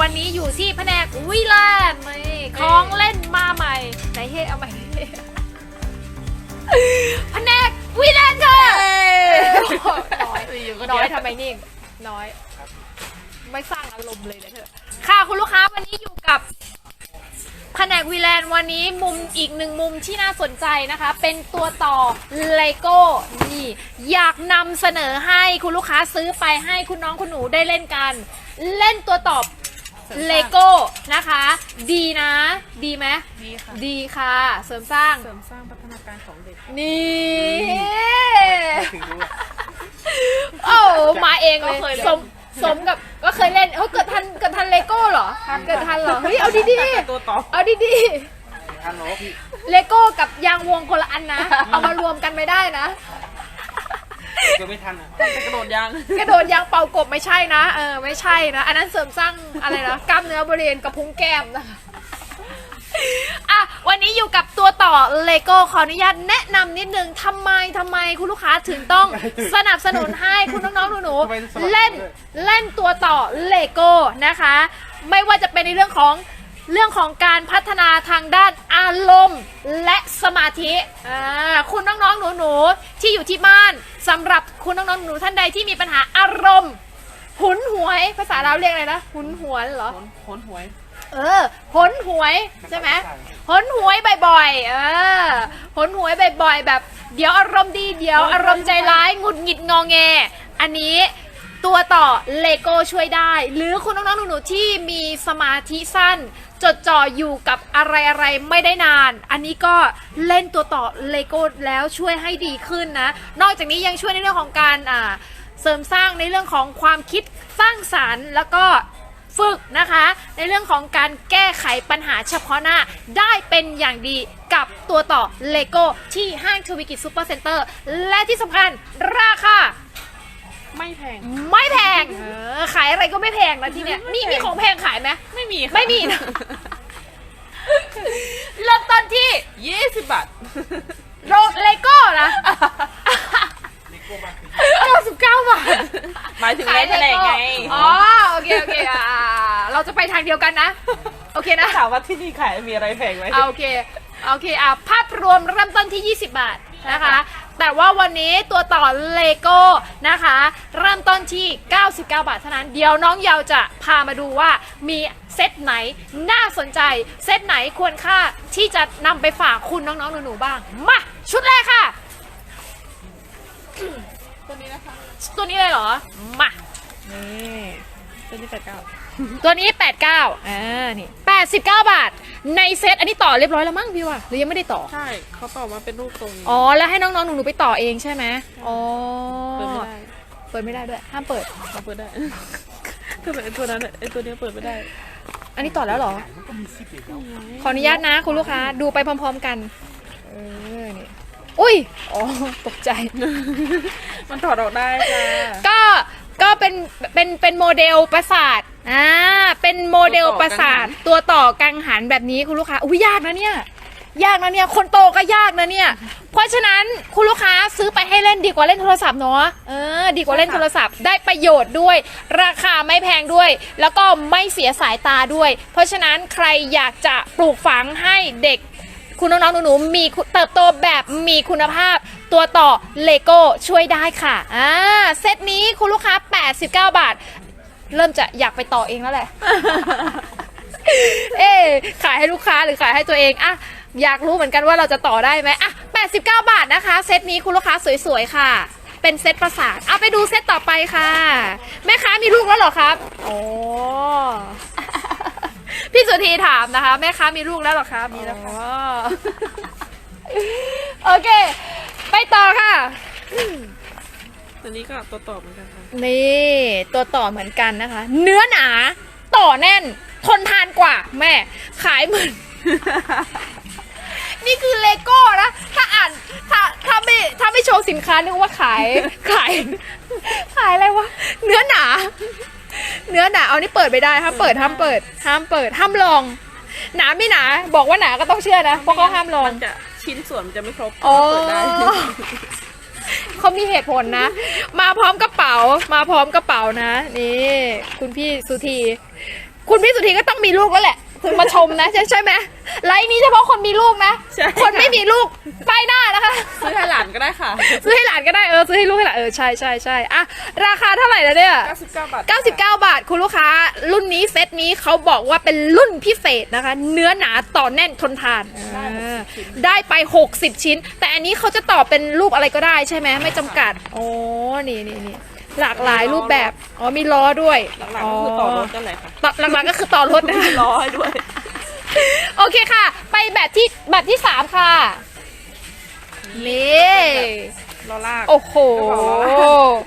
วันนี้อยู่ที่แผนกวิลานนี่ของเล่นมาใหม่ไหนเฮ้เอาใหม่แผนกวิลานค่ะน้อยน้อยทำไมนิ่งน้อย ไม่สร้างอารมณ์เลยนะเธอค่ะคุณลูกค้าวันนี้อยู่กับแผนกวีแลนด์วันนี้มุมอีกหนึ่งมุมที่น่าสนใจนะคะ เป็นตัวต่อเลโก้นี่ อยากนำเสนอให้คุณลูกค้าซื้อไปให้คุณน้องคุณหนูได้เล่นกัน เล่นตัวตอบ เลโก้นะคะ ดีนะ ดีไหมดีค่ะ ดีค่ะ เสริมสร้าง เสริมสร้างพัฒนาการของเด็ก นี่ถึงรู้อะ โอ้มาเองเลยก็เคยเล่น สมสมกับก็เคยเล่นเฮ้ยเกิดทันเกิดทันเลโก้เหรอเกิดทันเหรอเฮ้ยเอาดีตัวต่อๆเอาดีทันเหรอพี่ ๆเลโก้กับยางวงคนละอันนะ เอามารวมกันไม่ได้นะ เกิดไม่ทันอะจะกระโดดยางกระโดดยางเป่ากบไม่ใช่นะเออไม่ใช่นะ อันนั้นเสริมสร้างอะไรนะกล้ามเนื้อบริเวณกระพุ้งแก้มนะคะอะวันนี้อยู่กับตัวต่อเลโก้ขออนุญาตแนะนำนิดนึงทำไมทำไมคุณลูกค้าถึงต้องสนับสนุนให้คุณน้องๆหนูๆเล่นเล่นตัวต่อเลโก้นะคะ ไม่ว่าจะเป็นในเรื่องของ เรื่องของการพัฒนาทางด้านอารมณ์และสมาธิอ่าคุณน้องๆหนูๆที่อยู่ที่บ้านสำหรับคุณน้องๆหนูๆท่านใดที่มีปัญหาอารมณ์ หุนหวยภาษาเราวเรียกอะไรนะ หุนหวนเหรอโหนโหนหวย เออหนหวยใช่ไหมหนหวยบ่อยๆเออหนหวยบ่อยๆ แบบ เดี๋ยวอารมณ์ดีเดี๋ยวอารมณ์ใจร้ายหงุดหงิดงอแง อันนี้ตัวต่อเลโก้ช่วยได้ หรือคุณน้องๆหนูๆที่มีสมาธิสั้น จดจ่ออยู่กับอะไรอะไรๆไม่ได้นาน อันนี้ก็เล่นตัวต่อเลโก้แล้วช่วยให้ดีขึ้นนะ นอกจากนี้ยังช่วยในเรื่องของการอ่าเสริมสร้างในเรื่องของความคิดสร้างสารรค์ แล้วก็ฝึกนะคะ ในเรื่องของการแก้ไขปัญหาเฉพาะหน้าได้เป็นอย่างดีกับตัวต่อเลโก้ที่ห้างทวิกิจซูเปอร์เซ็นเตอร์และที่สำคัญราคา ไม่แพง ไม่แพง เออ ขายอะไรก็ไม่แพงนะที่เนี้ยมีมีของแพงขายไหม ไม่มีค่ะไม่มีนะ เริ่มต้นที่ยี่สิบบาท โรเลโก้นะเลโก้บ้านคือเก้าสิบเก้าบาทหมายถึงเล่นแผนกไงอ๋อ โอเค โอเคอ่าเราจะไปทางเดียวกันนะ โอเคนะ ถามว่าที่นี่ขายมีอะไรแพงไหมอะโอเค โอเค อะ ภาพรวมเริ่มต้นที่ 20 บาทนะคะ แต่ว่าวันนี้ตัวต่อเลโก้นะคะ เริ่มต้นที่ 99 บาทเท่านั้น เดี๋ยวน้องเยาวจะพามาดูว่ามีเซตไหนน่าสนใจ เซตไหนควรค่าที่จะนำไปฝากคุณน้องๆหนูๆบ้าง มา ชุดแรกค่ะ ตัวนี้นะคะ ตัวนี้เลยเหรอ มา นี่ตัวนี้แปดเก้า ตัวนี้ 89อ่านี่89 บาท ในเซตอันนี้ต่อเรียบร้อยแล้วมั้งพี่ว่าหรือยังไม่ได้ต่อ ใช่เขาต่อมาเป็นรูปทรงอ๋อ แล้วให้น้องๆหนูๆไปต่อเองใช่ไหมอ๋อ เปิดไม่ได้เปิดไม่ได้ด้วย ห้ามเปิด เราเปิดได้ คือไอ้ตัวนั้นน่ะไอ้ตัวเนี้ยเปิดไม่ได้ อันนี้ต่อแล้วเหรอมันก็มีซิปเดียวขออนุญาตนะคุณลูกค้า ดูไปพร้อม ๆกัน เออ นี่ อุ้ย อ๋อ ตกใจ มันถอดออกได้ค่ะก็ก็ เป็นเป็นเป็นโมเดลประสาทอ่าเป็นโมเดลประสาทตัวต่อกังหันแบบนี้คุณลูกค้าอุ้ยยากนะเนี่ยยากนะเนี่ยคนโตก็ยากนะเนี่ย เพราะฉะนั้นคุณลูกค้าซื้อไปให้เล่นดีกว่าเล่นโทรศัพท์เนาะเออดีกว่าเล่นโทรศัพท์ได้ประโยชน์ด้วย ราคาไม่แพงด้วย แล้วก็ไม่เสียสายตาด้วย เพราะฉะนั้นใครอยากจะปลูกฝังให้เด็ก คุณน้องๆหนูๆมีเติบโตแบบมีคุณภาพ ตัวต่อเลโก้ช่วยได้ค่ะอ่าเซตนี้คุณลูกค้า 89 บาท เริ่มจะอยากไปต่อเองแล้วแหละ เอ๊ขายให้ลูกค้าหรือขายให้ตัวเองอะอยากรู้เหมือนกันว่าเราจะต่อได้ไหมอะ89 บาทนะคะ เซตนี้คุณลูกค้าสวยๆค่ะ เป็นเซตประสาทเอาไปดูเซตต่อไปค่ะ แม่ค้ามีลูกแล้วเหรอครับ โอ้ พี่สุธีถามนะคะ แม่ค้ามีลูกแล้วเหรอคะมีแล้วค่ะโอเค ไปต่อค่ะ ตัวนี้ก็ตัวต่อเหมือนกันค่ะนี่ ตัวต่อเหมือนกันนะคะ เนื้อหนา ต่อแน่น ทนทานกว่า แม่ ขายเหมือน นี่คือเลโก้นะ ถ้าอ่านถ้าถ้าไม่ถ้าไม่โชว์สินค้านึกว่าขาย ขาย ขายอะไรวะ เนื้อหนา เนื้อหนาเอานี่เปิดไม่ได้ห้ามเปิดห้ามเปิดห้ามเปิดห้ามลอง หนาไม่หนา บอกว่าหนาก็ต้องเชื่อนะเพราะเขาห้ามลอง มันจะชิ้นส่วนมันจะไม่ครบอ๋อ เปิดได้เขามีเหตุผลนะ มาพร้อมกระเป๋า มาพร้อมกระเป๋านะ นี่ คุณพี่สุธี คุณพี่สุธีก็ต้องมีลูกแล้วแหละ ถึงมาชมนะ ใช่ใช่ไหมไลฟ์นี้เฉพาะคนมีลูกนะ ใช่คนไม่มีลูกป้ายหน้านะคะ ซื้อให้หลานก็ได้ค่ะ ซื้อให้หลานก็ได้เออซื้อให้ลูกให้หลานเออใช่ใช่ใช่อะราคาเท่าไหร่แล้วเนี่ย 99 บาท99 บาท คุณลูกค้า รุ่นนี้เซตนี้เขาบอกว่าเป็นรุ่นพิเศษนะคะ เนื้อหนาต่อแน่นทนทานอ่าได้ไป 60 ชิ้น แต่อันนี้เขาจะต่อเป็นรูปอะไรก็ได้ใช่ไหมไม่จำกัดโอ้นี่นี่นี่ หลากหลายรูปแบบ อ๋อมีล้อด้วยหลักๆก็คือต่อรถกันแหละค่ะต่อหลักๆก็คือต่อรถนะมีล้อให้ด้วย โอเคค่ะ ไปแบบที่แบบที่3ค่ะนี่ล้อลาก โอ้โหกระเป๋าล้อลาก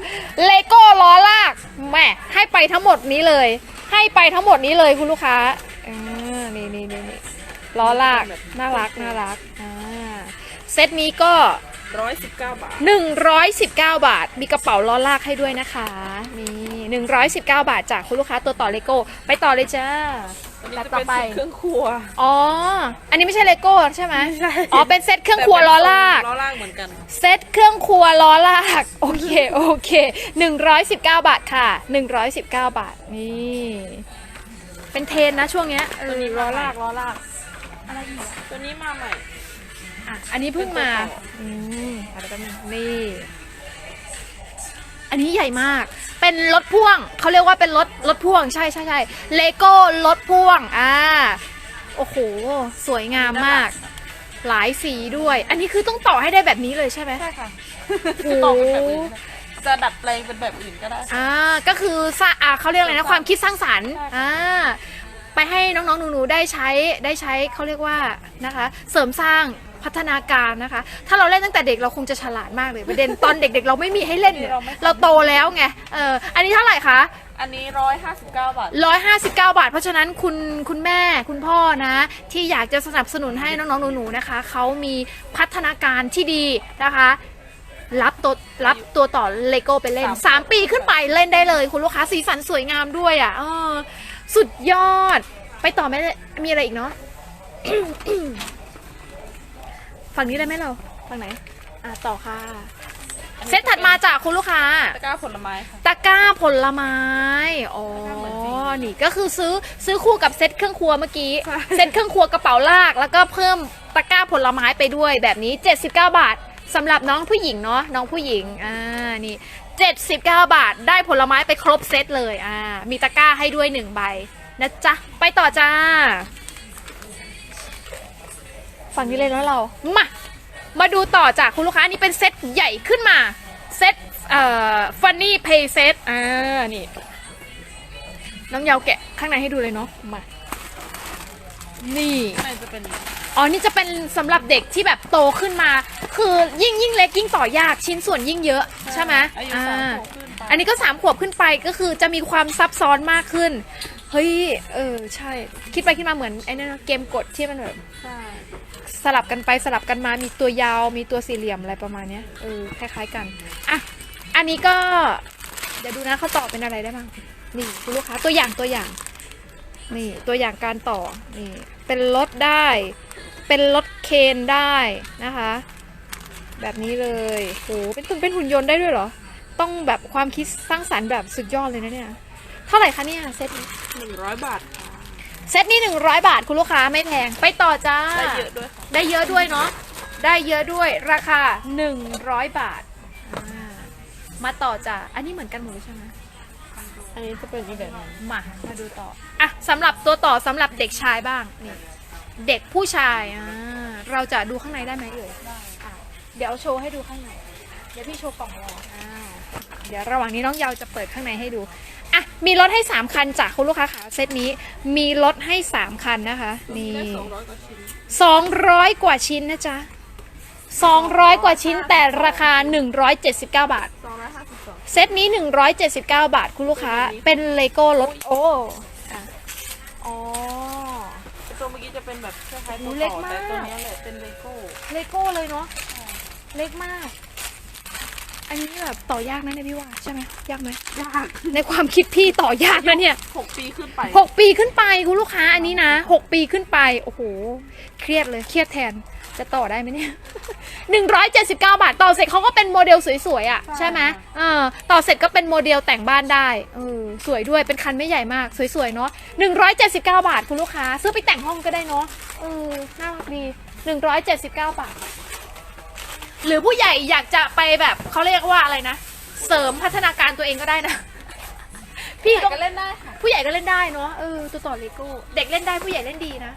เลโก้ล้อลากแหม่ให้ไปทั้งหมดนี้เลย ให้ไปทั้งหมดนี้เลยคุณลูกค้าอ่านี่นี่นี่นี่ล้อลาก น่ารักน่ารักอ่าเซตนี้ก็ 119 บาท 119 บาท มีกระเป๋าล้อลากให้ด้วยนะคะนี่119 บาทจากคุณลูกค้าตัวต่อเลโก้ ไปต่อเลยจ้าอันนี้แบบจะต่อเป็นไปชุดเครื่องครัว อ๋อ อันนี้ไม่ใช่เลโก้ใช่ไหมไม่ใช่ อ๋อ เป็นเซตเครื่องครัวล้อลาก ล้อลากเหมือนกัน เซตเครื่องครัวล้อลาก โอเค โอเค 119 บาทค่ะ 119 บาท นี่ เป็นเทรนนะช่วงเนี้ยเอตัวอนี้ล้อมาใหม่ลากล้อลากตัวนี้มาใหม่ อะ อันนี้เพิ่งมาเป็นตัวต่ออืมอะไรกันงนี่ อันนี้ใหญ่มาก เป็นรถพ่วง เขาเรียกว่าเป็นรถรถพ่วง ใช่ใช่ใช่เลโก้รถพ่วง อ่า โอ้โห สวยงามมาก หลายสีด้วย อันนี้คือต้องต่อให้ได้แบบนี้เลยใช่ไหมใช่ค่ะโอ้ต่อเป็นแบบอื่นนะจะดัดแปลงเป็นแบบอื่นก็ได้ อ่า ก็คือสร้างอ่าเขาเรียกอะไรนะ ความคิดสร้างสรรค์ใช่ค่ะอ่า ไปให้น้องๆหนูๆได้ใช้ ได้ใช้เขาเรียกว่านะคะ เสริมสร้าง พัฒนาการนะคะ ถ้าเราเล่นตั้งแต่เด็กเราคงจะฉลาดมากเลยประเด็นตอนเด็กๆ เราไม่มีให้เล่นเนี่ยเราโตแล้วไงเอออันนี้เท่าไหร่คะ อันนี้ 159 บาท 159 บาท เพราะฉะนั้นคุณคุณแม่คุณพ่อนะ ที่อยากจะสนับสนุนให้น้องๆหนูๆนะคะ เขามีพัฒนาการที่ดีนะคะ รับตัวรับตัวต่อเลโก้ไปเล่นสาม3ปีขึ้นไปเล่นได้เลย คุณลูกค้าสีสันสวยงามด้วยอะเออสุดยอด ไปต่อไหมมีอะไรอีกเนาะ ฝั่งนี้ได้ไหมเรา ฝั่งไหน อะต่อค่ะ เซตถัดมาจากคุณลูกค้า ตะกร้าผลไม้ค่ะ ตะกร้าผลไม้ อ๋อเหมือนจริงนี่ก็คือซื้อซื้อคู่กับเซ็ตเครื่องครัวเมื่อกี้ ใช่ เซ็ตเครื่องครัวกระเป๋าลาก แล้วก็เพิ่มตะกร้าผลไม้ไปด้วยแบบนี้ 79 บาทสำหรับน้องผู้หญิงเนาะ น้องผู้หญิง อ่า นี่ 79 บาท ได้ผลไม้ไปครบเซตเลย อ่า มีตะกร้าให้ด้วยหนึ่งใบนะจ๊ะ ไปต่อจ้า ฝั่งนี้เลยเนาะเรา มา มาดูต่อจากคุณลูกค้าอันนี่เป็นเซตใหญ่ขึ้นมา เซตเอ่อฟันนี่เพย์เซตอ่า นี่ น้องเยาวแกะข้างในให้ดูเลยเนาะ มา นี่ข้างในจะเป็นอ๋อ นี่จะเป็นสำหรับเด็กที่แบบโตขึ้นมา คือยิ่งยิ่งเล็กยิ่งต่อยากชิ้นส่วนยิ่งเยอะใช่ไหมอายุอ่าสามขวบขึ้นไป อันนี้ก็สามขวบขึ้นไปก็คือจะมีความซับซ้อนมากขึ้น เฮ้ย เออ ใช่ คิดไปคิดมาเหมือนไอ้นั่นนะเกมกดที่มันแบบ ใช่ สลับกันไปสลับกันมามีตัวยาวมีตัวสี่เหลี่ยมอะไรประมาณเนี้ยเออคล้ายๆกันอะอันนี้ก็ เดี๋ยวดูนะเขาต่อเป็นอะไรได้บ้างนี่คุณลูกค้าตัวอย่างตัวอย่าง นี่ตัวอย่างการต่อนี่เป็นรถได้ เป็นรถเคนได้นะคะ แบบนี้เลยโหเป็นเป็นหุ่นยนต์ได้ด้วยเหรอ ต้องแบบความคิดสร้างสรรค์แบบสุดยอดเลยนะเนี่ยเท่าไหร่คะเนี่ยเซตนี้100บาทค่ะเซตนี้100 บาทคุณลูกค้าไม่แพง ไปต่อจ้า ได้เยอะด้วยค่ะได้เยอะด้วยเนาะ ได้เยอะด้วยราคา 100 บาทอ่ามาต่อจ้ะอันนี้เหมือนกันหมดเลยใช่ไหม อันนี้จะเป็นอีกแบบหนึงมา มาดูต่อ อะสำหรับตัวต่อสำหรับเด็กชายบ้างนี่เด็กผู้ชายอ่าเราจะดูข้างในได้ไหมเอ่ยได้อะเดี๋ยวเอาโชว์ให้ดูข้างใน เดี๋ยวพี่โชว์กล่องรออ่าเดี๋ยวระหว่างนี้น้องเยาวจะเปิดข้างในให้ดู อะ มีรถให้ 3 คันจากคุณลูกค้าขาเซตนี้ มีรถให้ 3 คันนะคะ นี่ได้200กว่าชิ้น200 กว่าชิ้นนะจ๊ะ 200 กว่าชิ้นแต่ราคา 179 บาท252เซตนี้ 179 บาทคุณลูกค้า เป็นเลโก้รถโอ้อะอ๋อไอ้ตัวเมื่อกี้จะเป็นแบบคล้ายๆโอ้ตัวเล็กต่อมากแต่ตัวเนี้ยแหละเป็นเลโก้ เลโก้เลยเนาะ เล็กมาก อันนี้แบบต่อยากนะเนี่ยพี่ว่าใช่ไหมยากไหมยากในความคิดพี่ต่อยากนะเนี่ย6ปีขึ้นไปหกปีขึ้นไปคุณลูกค้าอันนี้นะหกปีขึ้นไปโอ้โหเครียดเลยเครียดแทนจะต่อได้ไหมเนี่ย179 บาท ต่อเสร็จเขาก็เป็นโมเดลสวยๆอะใช่ไหมเออต่อเสร็จก็เป็นโมเดลแต่งบ้านได้เออสวยด้วยเป็นคันไม่ใหญ่มากสวยๆเนาะ179 บาทคุณลูกค้า ซื้อไปแต่งห้องก็ได้เนาะเออน่ารักดี 179 บาท หรือผู้ใหญ่อยากจะไปแบบเขาเรียกว่าอะไรนะ เสริมพัฒนาการตัวเองก็ได้นะ พี่ก็ก็เล่นได้ค่ะ ผู้ใหญ่ก็เล่นได้เนาะเออตัวต่อเลโก้เด็กเล่นได้ผู้ใหญ่เล่นดีนะ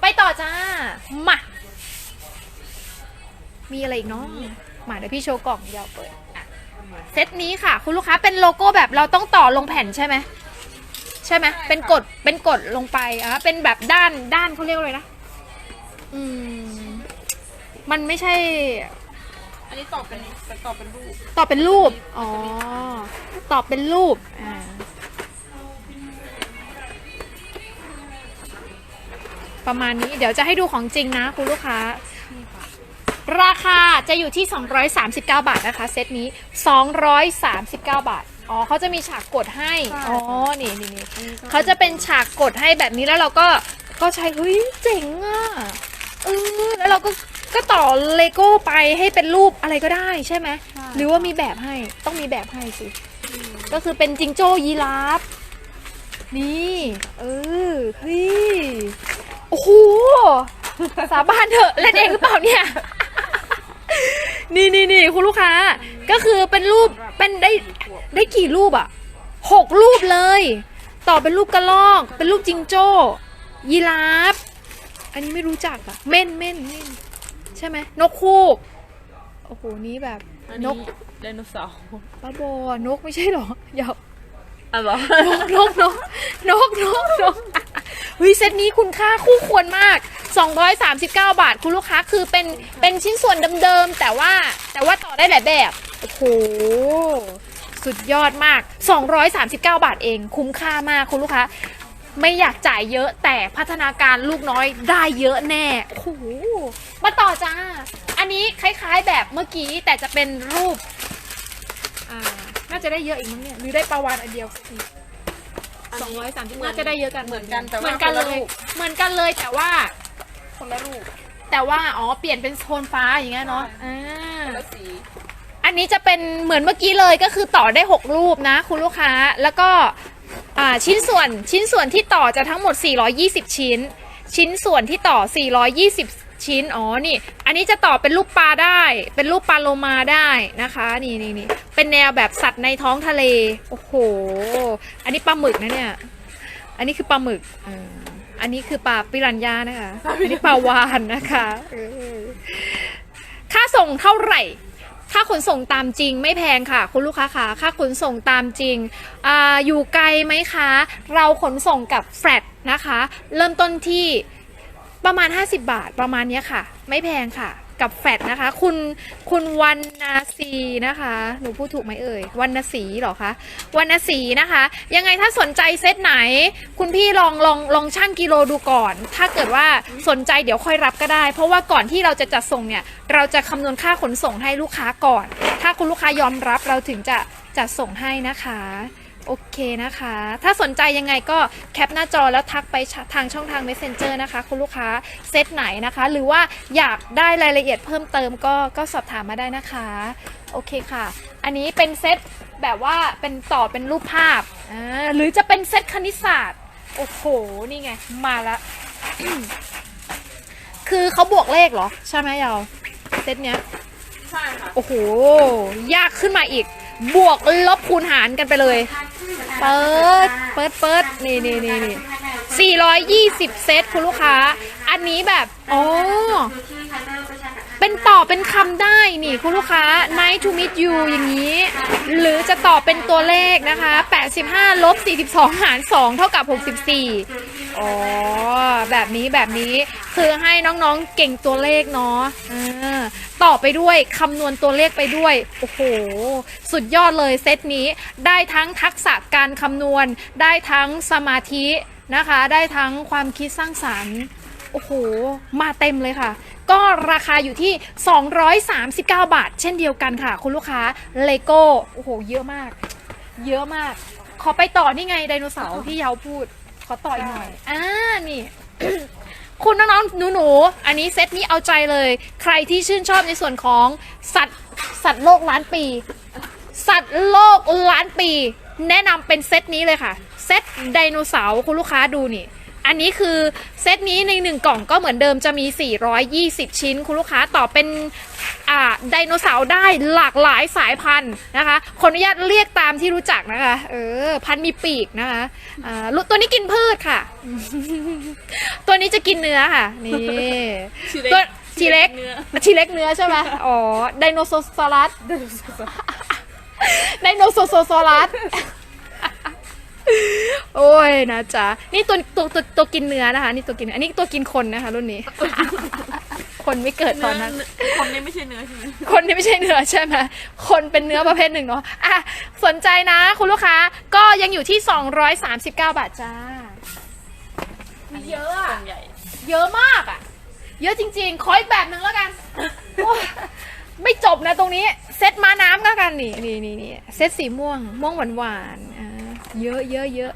ไปต่อจ้ามามีอะไรอีกเนาะมาเดี๋ยวพี่โชว์กล่องเดี๋ยวเปิดอะเซตนี้ค่ะ คุณลูกค้าเป็นโลโก้แบบเราต้องต่อลงแผ่นใช่ไหมใช่ไหมเป็นกดเป็นกดลงไปอะเป็นแบบด้านด้านเขาเรียกว่าอะไรนะ อืม มันไม่ใช่ อันนี้ตอบเป็นตอบเป็นรูปตอบเป็นรูป อ๋อ ตอบเป็นรูป อ่า ประมาณนี้ เดี๋ยวจะให้ดูของจริงนะคุณลูกค้า ราคาจะอยู่ที่ 239 บาทนะคะ เซตนี้ 239 บาท อ๋อเขาจะมีฉากกดให้ อ๋อ นี่นี่นี่เขาจะเป็นฉากกดให้แบบนี้แล้วเราก็ ก็ใช้เฮ้ยเจ๋งอะเออแล้วเราก็ ก็ต่อเลโก้ไปให้เป็นรูปอะไรก็ได้ใช่ไหมหรือว่ามีแบบให้ต้องมีแบบให้สิ ก็คือเป็นจิงโจ้ยีราฟนี่เออเฮ้ยโอ้โหสาบานเถอะเล่นเองหรือเปล่าเนี่ย นี่นี่นี่คุณลูกค้า ก็คือเป็นรูปเป็นได้ได้กี่รูปอะหกรูปเลย ต่อเป็นรูปกระลอก เป็นรูปจิงโจ้ยีราฟอันนี้ไม่รู้จักอะเม่นเม่นเม่น ใช่ไหมนกคูกโอ้โหนี้แบบอันนนี้กไดโนเสาร์บ้าบอนกไม่ใช่เหรออย่าอะเหรอนกนกนกนกนกนกเฮ้ยเซตนี้คุณค่าคู่ควรมาก 239 บาทคุณลูกค้าคือเป็นเป็นชิ้นส่วนเดิมๆแต่ว่าแต่ว่าต่อได้หลายแบบโอ้โหสุดยอดมาก 239 บาทเอง คุ้มค่ามากคุณลูกค้า ไม่อยากจ่ายเยอะแต่พัฒนาการลูกน้อยได้เยอะแน่ โอ้โห มาต่อจ้า อันนี้คล้ายๆแบบเมื่อกี้แต่จะเป็นรูป อ่า น่าจะได้เยอะอีกมั้งเนี่ย หรือได้ปลาวานอันเดียวอีกสองร้อยสามสิบน่าจะได้เยอะกันเหมือนกันแต่ว่าเหมือนกันเลยคนละรูปเหมือนกันเลยแต่ว่า คนละรูป แต่ว่า อ๋อ เปลี่ยนเป็นโทนฟ้าอย่างเงี้ยเนาะ อ่า คนละสี อันนี้จะเป็นเหมือนเมื่อกี้เลยก็คือต่อได้ 6 รูปนะ คุณลูกค้าแล้วก็อ่าชิ้นส่วนชิ้นส่วนที่ต่อจะทั้งหมด 420 ชิ้น ชิ้นส่วนที่ต่อ 420 ชิ้น อ๋อ นี่ อันนี้จะต่อเป็นรูปปลาได้ เป็นรูปปลาโลมาได้นะคะ นี่นี่นี่เป็นแนวแบบสัตว์ในท้องทะเล โอ้โห อันนี้ปลาหมึกนะเนี่ย อันนี้คือปลาหมึกอันนี้คือปลาปิรันยานะคะ อันนี้ปลาวานนะคะค่าส่งเท่าไหร่ ค่าขนส่งตามจริงไม่แพงค่ะ คุณลูกค้าค่ะ ค่าขนส่งตามจริงออยู่ไกลไหมคะ เราขนส่งกับแฟลตนะคะ เริ่มต้นที่ ประมาณ 50 บาทประมาณนี้ค่ะ ไม่แพงค่ะ กับแฟลตนะคะ คุณคุณวันนาซีนะคะ หนูพูดถูกไหมเอ่ยวันนาสีหรอคะวันนาสีนะคะ ยังไงถ้าสนใจเซตไหน คุณพี่ลองลองลองชั่งกิโลดูก่อน ถ้าเกิดว่าสนใจเดี๋ยวค่อยรับก็ได้ เพราะว่าก่อนที่เราจะจัดส่งเนี่ย เราจะคำนวณค่าขนส่งให้ลูกค้าก่อน ถ้าคุณลูกค้ายอมรับเราถึงจะจัดส่งให้นะคะ โอเคนะคะ ถ้าสนใจยังไงก็แคปหน้าจอแล้วทักไปทางช่องทาง Messenger นะคะ คุณลูกค้าเซตไหนนะคะ หรือว่าอยากได้รายละเอียดเพิ่มเติมก็ก็สอบถามมาได้นะคะ โอเคค่ะ อันนี้เป็นเซตแบบว่าเป็นต่อเป็นรูปภาพอ่าหรือจะเป็นเซตคณิตศาสตร์ โอ้โห นี่ไง มาละ คือเขาบวกเลขเหรอ ใช่ไหมเยาเซตเนี้ย ใช่ค่ะ โอ้โห ยากขึ้นมาอีก บวกลบคูณหารกันไปเลย เปิด เปิดเปิดนี่นี่นี่นี่420เซตคุณลูกค้า อันนี้แบบอ๋อเป็นต่อเป็นคำได้นี่คุณลูกค้า nice to meet you อย่างนี้ หรือจะต่อเป็นตัวเลขนะคะ 85ลบ42 หาร 2 เท่ากับ 64 อ๋อ แบบนี้แบบนี้ คือให้น้องๆเก่งตัวเลขเนาะ ต่อไปด้วยคำนวณตัวเลขไปด้วย โอ้โห สุดยอดเลยเซตนี้ได้ทั้งทักษะการคำนวณ ได้ทั้งสมาธินะคะ ได้ทั้งความคิดสร้างสรรค์โอ้โห มาเต็มเลยค่ะ ก็ราคาอยู่ที่ 239 บาท เช่นเดียวกันค่ะ คุณลูกค้าเลโก้โอ้โห เยอะมาก เยอะมาก ขอไปต่อนี่ไงไดโนเสาร์ที่เยาพูด ขอต่ออีกหน่อย อ่า นี่ คุณน้องๆหนูๆอันนี้เซตนี้เอาใจเลย ใครที่ชื่นชอบในส่วนของสัตว์สัตว์โลกล้านปี สัตว์โลกล้านปี แนะนำเป็นเซตนี้เลยค่ะ เซตไดโนเสาร์คุณลูกค้าดูนี่อันนี้คือเซตนี้ในหนึ่งกล่องก็เหมือนเดิมจะมี 420 ชิ้น คุณลูกค้าต่อเป็น ไดโนเสาร์ได้หลากหลายสายพันธุ์นะคะขออนุญาตเรียกตามที่รู้จักนะคะเออพันธุ์มีปีกนะคะอ่าตัวนี้กินพืชค่ะ ตัวนี้จะกินเนื้อค่ะนี่ตัวทีเล็กเนื้อทีเล็กเนื้อใช่ไหมอ๋อไดโนเสารัสไดโนโซโซซอรัสโอ้ยนะจ๊ะนี่ตัวตัวตัวตัวกินเนื้อนะคะ นี่ตัวกินเนื้ออันนี้ตัวกินคนนะคะรุ่นนี้ คนไม่เกิดตอนนั้น คนนี้ไม่ใช่เนื้อใช่ไหมคนที่ไม่ใช่เนื้อใช่ไหมคนเป็นเนื้อประเภทหนึ่งเนาะอะสนใจนะคุณลูกค้าก็ยังอยู่ที่ 239 บาทจ้ามีเยอะกล่อะองใหญ่ เยอะมากอะเยอะจริงๆ ขออีกแบบหนึ่งแล้วกันโอ้ยไม่จบนะตรงนี้ เซตมาน้ำก็กันนี่นี่นี่นี่เซตสีม่วง ม่วงหวานหวานๆอ่าเยอะเยอะเยอะ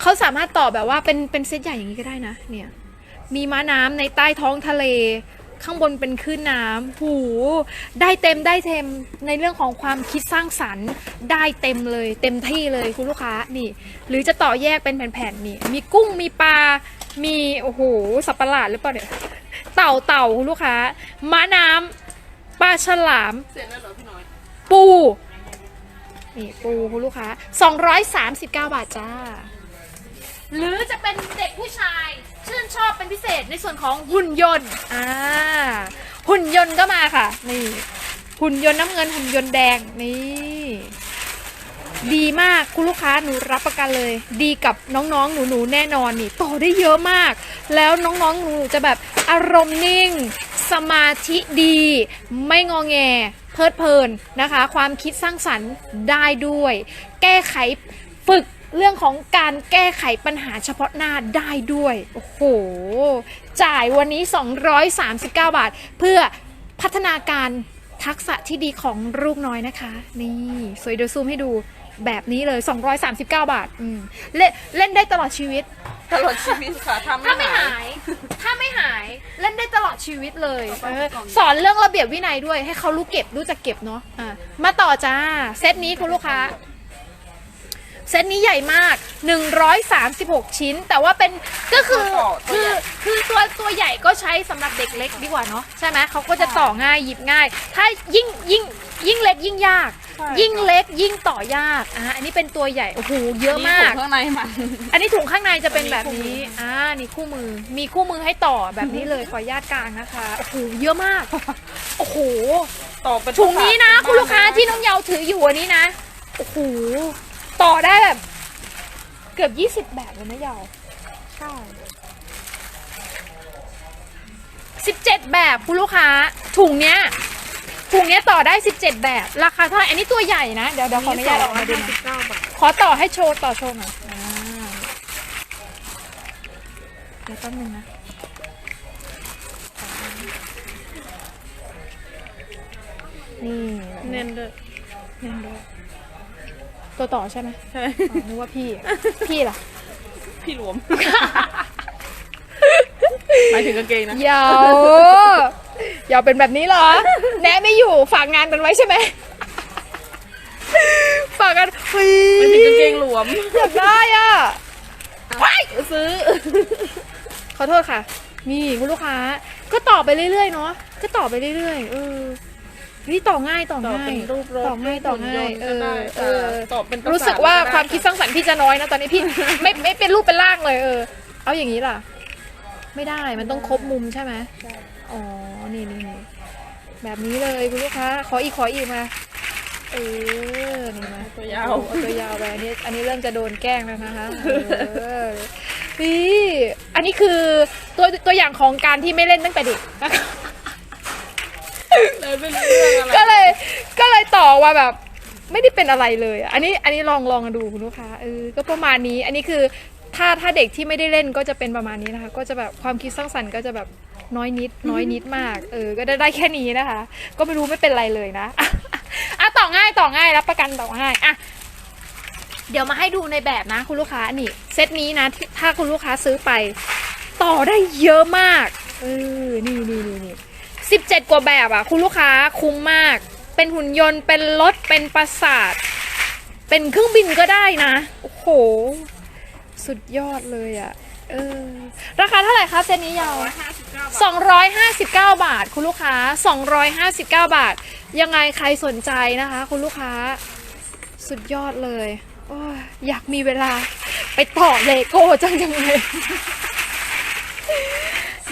เขาสามารถต่อแบบว่าเป็นเป็นเซตใหญ่อย่างนี้ก็ได้นะเนี่ย มีม้าน้ำในใต้ท้องทะเล ข้างบนเป็นคลื่นน้ำหูได้เต็มได้เต็มในเรื่องของความคิดสร้างสรรค์ได้เต็มเลย เต็มที่เลยคุณลูกค้านี่ หรือจะต่อแยกเป็นแผ่นๆนี่มีกุ้งมีปลา มีโอ้โหสับประหลาดหรือเปล่าเนี่ยเต่าเต่าคุณลูกค้าม้าน้ำปลาฉลามเสร็จแล้วเหรอพี่น้อยปูนี่ปูคุณลูกค้า 239 บาทจ้า หรือจะเป็นเด็กผู้ชาย ชื่นชอบเป็นพิเศษในส่วนของหุ่นยนต์อ่าหุ่นยนต์ก็มาค่ะ นี่ หุ่นยนต์น้ำเงินหุ่นยนต์แดงนี่ ดีมากคุณลูกค้าหนูรับประกันเลย ดีกับน้องๆ หนูๆ แน่นอนนี่ต่อได้เยอะมาก แล้วน้องๆ หนูๆจะแบบอารมณ์นิ่ง สมาธิดี ไม่งอแงเพลิดเพลินนะคะ ความคิดสร้างสรรค์ได้ด้วย แก้ไขฝึก เรื่องของการแก้ไขปัญหาเฉพาะหน้าได้ด้วย โอ้โห จ่ายวันนี้ 239 บาท เพื่อพัฒนาการทักษะที่ดีของลูกน้อยนะคะ นี่สวยเดี๋ยวซูมให้ดูแบบนี้เลย 239 บาทอืมเล่นเล่นได้ตลอดชีวิต ตลอดชีวิตค่ะทำถ้าไม่ไม่หาหายยถ้าไม่หายเล่นได้ตลอดชีวิตเลยต่อไปเออก่อนสอนเรื่องระเบียบวินัยด้วยให้เขารู้เก็บรู้จักเก็บเนาะอะมาต่อจ้า เซตนี้คุณลูกค้า เซตนี้ใหญ่มาก 136 ชิ้น แต่ว่าเป็นก็คือคือคือตัวตัวใหญ่ก็ใช้สำหรับเด็กเล็กดีกว่าเนาะใช่ไหมเขาก็จะต่อง่ายหยิบง่าย ถ้ายิ่งยิ่งยิ่งเล็กยิ่งยากยิ่งเล็กยิ่งต่อยากอะอันนี้เป็นตัวใหญ่โอ้โหเยอะมาก ข้างในมัน อันนี้ถุงข้างในจะเป็นแบบนี้ อ่า นี่คู่มือ มีคู่มือให้ต่อแบบนี้เลย ขออนุญาตกลางนะคะ โอ้โห เยอะมาก โอ้โห ต่อเป็นถุงนี้นะบ้คุณลูกค้าที่น้องเยาถืออยู่อันนี้นะ โอ้โห ต่อได้แบบ เกือบยี่สิบแบบเลยนะเยาใช่สิบเจ็ดแบบคุณลูกค้าถุงเนี้ยถุงเนี้ยต่อได้สิบเจ็ดแบบ ราคาเท่าไหร่อันนี้ตัวใหญ่นะเดี๋ยวเดี๋ยวขออนุญาตออกมาดูนะเก้าบาทขอต่อให้โชว์ต่อโชว์หน่อยอ่าเดี๋ยวแป๊บนึงนะ นี่เน้นเลยเน้นด้วย ตัวต่อใช่ไหมใช่ อ๋อนึกว่าพี่ พี่ล่ะ พี่หลวม หมายถึงกางเกงนะยาวยาวเป็นแบบนี้เหรอ แนะไม่อยู่ฝากงานกันไว้ใช่ไหมฝากกันเฮ้ยหมายถึงกางเกงหลวม อยากได้อะซื้อ ขอโทษค่ะ นี่คุณลูกค้า ก็ต่อไปเรื่อยๆเนาะ ก็ต่อไปเรื่อยๆเออ นี่ต่อง่ายต่อต่อง่ายเป็นรูปรถต่อง่ายต่อง่ายเอก็ได้อเออต่อเป็นประสาทรู้สึกว่าได้ความคิดสร้างสรรค์พี่จะน้อยนะตอนนี้พี่ไม่ไม่เป็นรูปเป็นร่างเลยเออ เอาอย่างนี้ล่ะ ไม่ได้มันต้องครบมุมใช่ไหมอ๋อนี่นี่นี่แบบนี้เลยคุณลูกค้าขออีกขออีกมาเออนี่มาตัวยาวเอาตัวยาวไปอันนี้อันนี้เริ่มจะโดนแกล้งแล้วนะคะเออนี่อันนี้คือตัวตัวอย่างของการที่ไม่เล่นตั้งแต่เด็กนะคะ เลยไม่รู้เรื่องอะไรก็เลยก็เลยต่อว่าแบบ ไม่ได้เป็นอะไรเลยอะอันนี้อันนี้ลองลองดูคุณลูกค้าเออก็ประมาณนี้ อันนี้คือถ้าถ้าเด็กที่ไม่ได้เล่นก็จะเป็นประมาณนี้นะคะ ก็จะแบบความคิดสร้างสรรค์ก็จะแบบน้อยนิด น้อยนิดมาก เออ ก็ได้ได้แค่นี้นะคะ ก็ไม่รู้ไม่เป็นไรเลยนะอะอะต่อง่ายต่อง่ายรับประกันต่อง่ายอะเดี๋ยวมาให้ดูในแบบนะคุณลูกค้านี่เซตนี้นะที่ถ้าคุณลูกค้าซื้อไป ต่อได้เยอะมากเออนี่นี่นี่นี่ สิบเจ็ดกว่าแบบอะ คุณลูกค้าคุ้มมาก เป็นหุ่นยนต์เป็นรถเป็นปราสาท เป็นเครื่องบินก็ได้นะ โอ้โห สุดยอดเลยอะเออราคาเท่าไหร่คะเซตนี้ยาว259 บาท คุณลูกค้า 259 บาท ยังไงใครสนใจนะคะ คุณลูกค้า สุดยอดเลยโอ้ยอยากมีเวลาไปต่อเลโก้จังจังเลย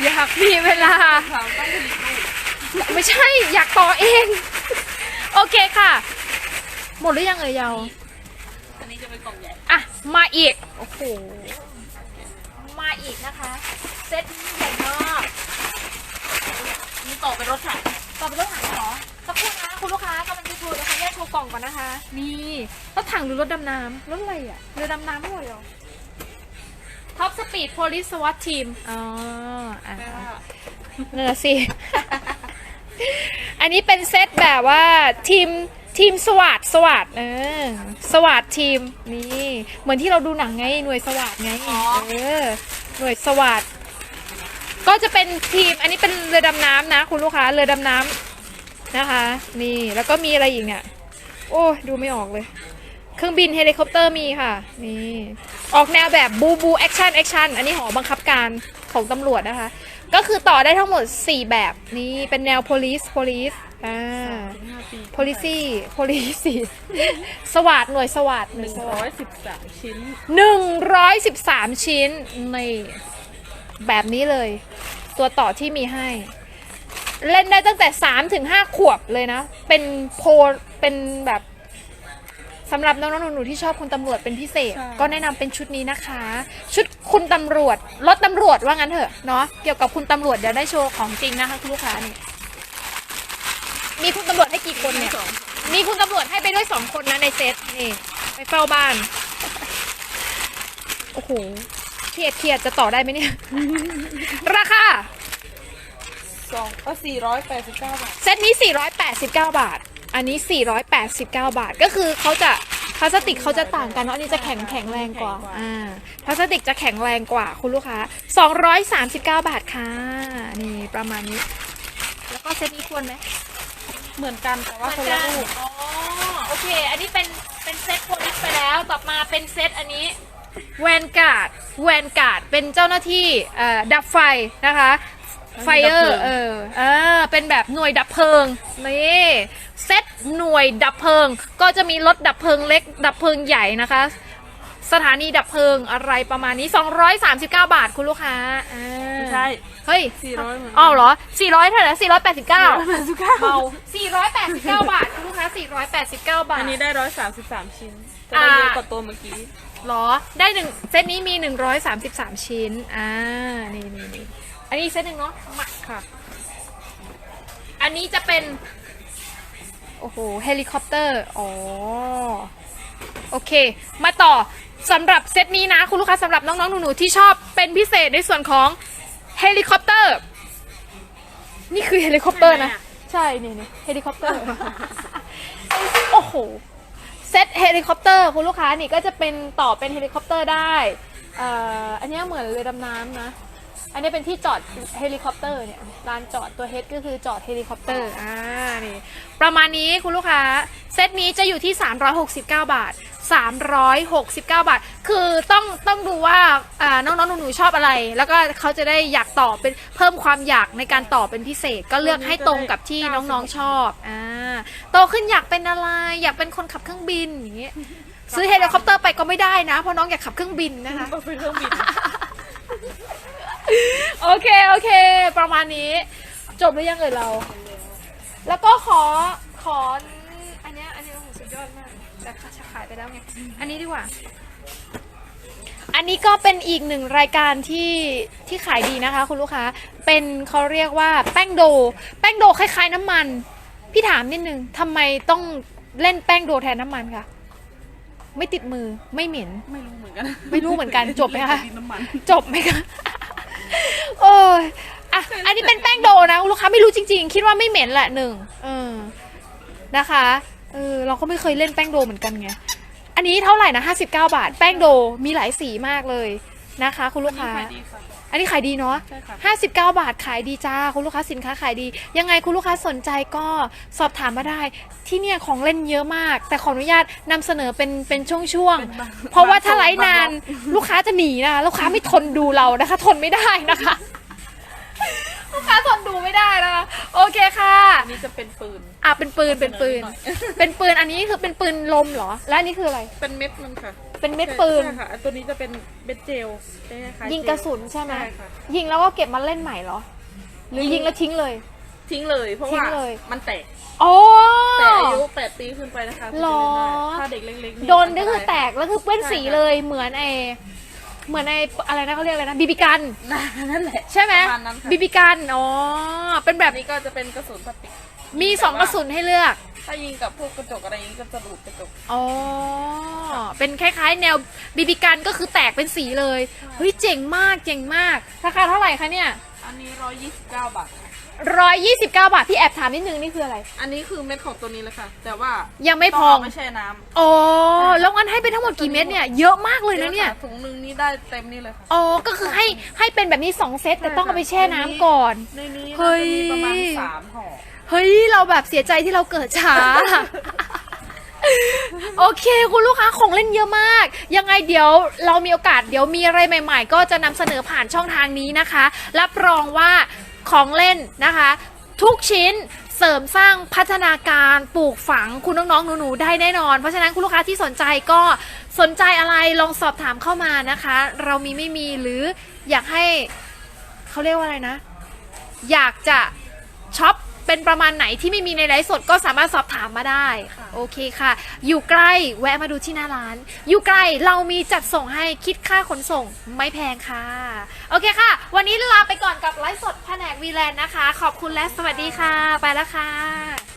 อยากมีเวลา ไม่ใช่อยากต่อเอง โอเคค่ะ หมดหรือยังเอ่ยเยาวอันนี้จะเป็นกล่องใหญ่ อะ มาอีก โอ้โห มาอีกนะคะ เซตนี้ใหญ่มากนี่ต่อเป็นรถถังต่อไปรถถังเหรอสักครู่นะคุณลูกค้ากำลังจะโชว์นะคะแยกโชว์กล่องก่อนนะคะ นี่รถถังหรือรถดำน้ำรถอะไรอะเรือดำน้ำไม่ไหวเหรอท็อปสปีดโพลิสสวัตทีมอ๋ออะแปลว่า นั่นน่ะสิ อันนี้เป็นเซตแบบว่าทีมทีมสวัสดสวัสดเออสวัสดทีมนี่เหมือนที่เราดูหนังไงหน่วยสวัสดไงเออหน่วยสวัสดก็จะเป็นทีมอันนี้เป็นเรือดำน้ำนะ คุณลูกค้าเรือดำน้ำนะคะ นี่แล้วก็มีอะไรอีกเนี่ย โอ้ยดูไม่ออกเลย เครื่องบินเฮลิคอปเตอร์มีค่ะ นี่ออกแนวแบบบูบูแอคชั่นแอคชั่นอันนี้หอบังคับการของตำรวจนะคะ ก็คือต่อได้ทั้งหมด 4 แบบนี่เป็นแนว police police อ่าห้าปี policy policy สวัสดหน่วยสวัสดหหน่วยนึ่งสร้วัอสยสิบสามชิ้นหนึ่งร้อยสิบสามชิ้นนี่แบบนี้เลย ตัวต่อที่มีให้ เล่นได้ตั้งแต่ 3 ถึง 5 ขวบเลยนะ เป็นโพลเป็นแบบ สำหรับน้องๆหนูๆที่ชอบคุณตำรวจเป็นพิเศษ ใช่ ก็แนะนำเป็นชุดนี้นะคะ ชุดคุณตำรวจรถตำรวจว่างั้นเถอะเนาะเกี่ยวกับคุณตำรวจเดี๋ยวได้โชว์ของจริงนะคะคุณลูกค้านี่มีคุณตำรวจให้กี่คนเนี่ยสองมีคุณตำรวจให้ไปด้วยสองคนนะในเซตนี่ ไปเฝ้าบ้าน โอ้โหเครียดเครียดจะต่อได้ไหมเนี่ย ราคา สองก็สี่ร้อยแปดสิบเก้าบาท เซตนี้ 489 บาท อันนี้ 489 บาท ก็คือเขาจะพลาสติกเขาจะต่างกันเนาะอันนี้จะแข็งแข็งแรงกว่าอ่าพลาสติกจะแข็งแรงกว่าคุณลูกค้า 239 บาทค่ะ นี่ประมาณนี้ แล้วก็เซตนี้ควรไหมเหมือนกันแต่ว่าคนละรูปอ๋อโอเค อันนี้เป็นเป็นเซตโพลิสไปแล้ว ต่อมาเป็นเซตอันนี้แวนการ์ดแวนการ์ดเป็นเจ้าหน้าที่เอ่อดับไฟนะคะ ไฟเออร์เออเออเป็นแบบหน่วยดับเพลิงนี่เซตหน่วยดับเพลิง ก็จะมีรถดับเพลิงเล็ก ดับเพลิงใหญ่นะคะ สถานีดับเพลิงอะไรประมาณนี้ 239 บาทคุณลูกค้าอ่าไม่ใช่ เฮ้ย400เหมือนกันอ้าวเหรอ 400เท่าไหร่489แปดสิบเก้าเมา489 บาทคุณลูกค้า 489 บาท อันนี้ได้ร้อยสามสิบสามชิ้นจะได้อ่าเยอะกว่าตัวเมื่อกี้หรอ ได้หนึ่งเซตนี้มี 133 ชิ้น อ่า นี่นี่นี่ อันนี้เซตหนึ่งเนาะมาค่ะ อันนี้จะเป็น โอ้โห เฮลิคอปเตอร์ อ๋อ โอเค มาต่อสำหรับเซตนี้นะ คุณลูกค้าสำหรับน้องๆ หนูๆ ที่ชอบเป็นพิเศษในส่วนของเฮลิคอปเตอร์ นี่คือเฮลิคอปเตอร์นะไหนอะใช่นี่นี่เฮลิคอปเตอร์ โอ้โห เซตเฮลิคอปเตอร์คุณลูกค้านี่ก็จะเป็นต่อเป็นเฮลิคอปเตอร์ได้เอ่ออันเนี้ยเหมือนเรือดำน้ำนะ อันนี้เป็นที่จอดเฮลิคอปเตอร์เนี่ยลานจอดตัวเฮดก็คือจอดเฮลิคอปเตอร์อ่านี่ประมาณนี้คุณลูกค้า เซตนี้จะอยู่ที่ 369 บาท 369 บาท คือต้องต้องดูว่าอ่าน้องๆหนูๆชอบอะไร แล้วก็เขาจะได้อยากต่อเป็นเพิ่มความอยากในการต่อเป็นพิเศษ ก็เลือกให้ตรงกับที่น้องๆชอบอ่าโตขึ้นอยากเป็นอะไร อยากเป็นคนขับเครื่องบินอย่างเงี้ยซื้อเฮลิคอปเตอร์ไปก็ไม่ได้นะเพราะน้องอยากขับเครื่องบินนะคะก็เป็นเครื่องบิน โอเค โอเค ประมาณนี้ จบหรือยังเอ่ยเรา แล้วก็ขอขอ อันเนี้ยอันเนี้ยโอ้โหสุดยอดมากแต่จะขายไปแล้วไงอันนี้ดีกว่า อันนี้ก็เป็นอีกหนึ่งรายการที่ที่ขายดีนะคะ คุณลูกค้า เป็นเขาเรียกว่าแป้งโด แป้งโดคล้ายๆน้ำมัน พี่ถามนิดนึงทำไมต้องเล่นแป้งโดแทนน้ำมันคะไม่ติดมือไม่เหม็น ไม่รู้เหมือนกันไม่รู้เหมือนกันจบไหมคะดินน้ำมัน จบไหมคะ โอ้ยอะอันนี้เป็นแป้งโดนะลูกค้าไม่รู้จริง ๆ คิดว่าไม่เหม็นแหละหนึ่งเออนะคะเออเราก็ไม่เคยเล่นแป้งโดเหมือนกันไงอันนี้เท่าไหร่นะ59 บาท แป้งโดมีหลายสีมากเลยนะคะ คุณลูกค้าขายดีค่ะ อันนี้ขายดีเนาะใช่ค่ะ 59 บาทขายดีจ้า คุณลูกค้าสินค้าขายดี ยังไงคุณลูกค้าสนใจก็สอบถามมาได้ ที่เนี่ยของเล่นเยอะมาก แต่ขออนุญาตนำเสนอเป็นเป็นช่วงเป็นบางๆ เพราะว่าถ้าไลฟ์บางนานลูกค้าจะหนีนะคะลูกค้าไม่ทนดูเรานะคะ ทนไม่ได้นะคะ ลูกค้าทนดูไม่ได้นะคะโอเคค่ะ อันนี้จะเป็นปืน อะเป็นปืนเป็นปืนหน่อยเป็นปืนอันนี้คือเป็นปืนลมเหรอ และอันนี้คืออะไร เป็นเม็ดมันค่ะ เป็นเม็ดปืน ใช่ค่ะอันตัวนี้จะเป็นเม็ดเจลเป็นคล้าๆยิงกระสุนใช่ไหมใช่ค่ะ ยิงแล้วก็เก็บมาเล่นใหม่เหรอ หรือยิงแล้วทิ้งเลย ทิ้งเลยเพราะทิ้ว่างเลย มันแตกโอ้ แต่อายุแปดปีขึ้นไปนะคะถึงหรอจะเล่นได้ถ้าเด็กเล็กๆโดนก็คือแตกแล้วคือเปื้อนสีใช่ค่ะเลยเหมือนไอเหมือนไออะไรนะเขาเรียกอะไรนะบีบีกัน นั่นแหละใช่ไหมประมาณนั้นค่ะบีบีกัน อ๋อ เป็นแบบ อันนี้ก็จะเป็นกระสุนพลาสติก มีสองกระสุนให้เลือก ถ้ายิงกับพวกกระจกอะไรอย่างนี้ก็จะดูดกระจก อ๋อ เป็นคล้ายๆ แนวบีบีกันก็คือแตกเป็นสีเลย เฮ้ยเจ๋งมากเจ๋งมาก ราคาเท่าไหร่คะเนี่ย อันนี้ร้อยยี่สิบเก้าบาทค่ะร้อยยี่สิบเก้าบาทพี่แอบถามนิดนึงนี่คืออะไร อันนี้คือเม็ดของตัวนี้เลยค่ะ แต่ว่ายังไม่ต้พององเอาไม่แช่น้ำอ๋อแล้วงั้นให้เป็นทั้งหมดกี่เม็ดเนี่ยเยอะมากเลยนะเนี่ยอะค่ะถุงหนึงนี่ได้เต็มนี่เลยค่ะ อ๋อ ก็คือให้ให้เป็นแบบนี้สองเซตแต่ต้องเอาไปแช่น้ำก่อน ในนี้เฮ้น่ายจะมีประมาณสามห่อ เฮ้ย เราแบบเสียใจที่เราเกิดช้า โอเค คุณลูกค้าของเล่นเยอะมาก ยังไงเดี๋ยวเรามีโอกาสเดี๋ยวมีอะไรใหม่ ๆ ก็จะนำเสนอผ่านช่องทางนี้นะคะ รับรองว่าของเล่นนะคะ ทุกชิ้นเสริมสร้างพัฒนาการปลูกฝังคุณน้องๆหนูๆได้แน่นอน เพราะฉะนั้นคุณลูกค้าที่สนใจก็สนใจอะไรลองสอบถามเข้ามานะคะ เรามีไม่มีหรืออยากให้เขาเรียกว่าอะไรนะ อยากจะช็อป เป็นประมาณไหนที่ไม่มีในไลฟ์สดก็สามารถสอบถามมาได้โอเคค่ะ อยู่ใกล้แวะมาดูที่หน้าร้าน อยู่ไกลเรามีจัดส่งให้คิดค่าขนส่งไม่แพงค่ะ โอเคค่ะ วันนี้ลาไปก่อนกับไลฟ์สดแผนกวีแลนด์นะคะ ขอบคุณและสวัสดีค่ะ ไปแล้วค่ะ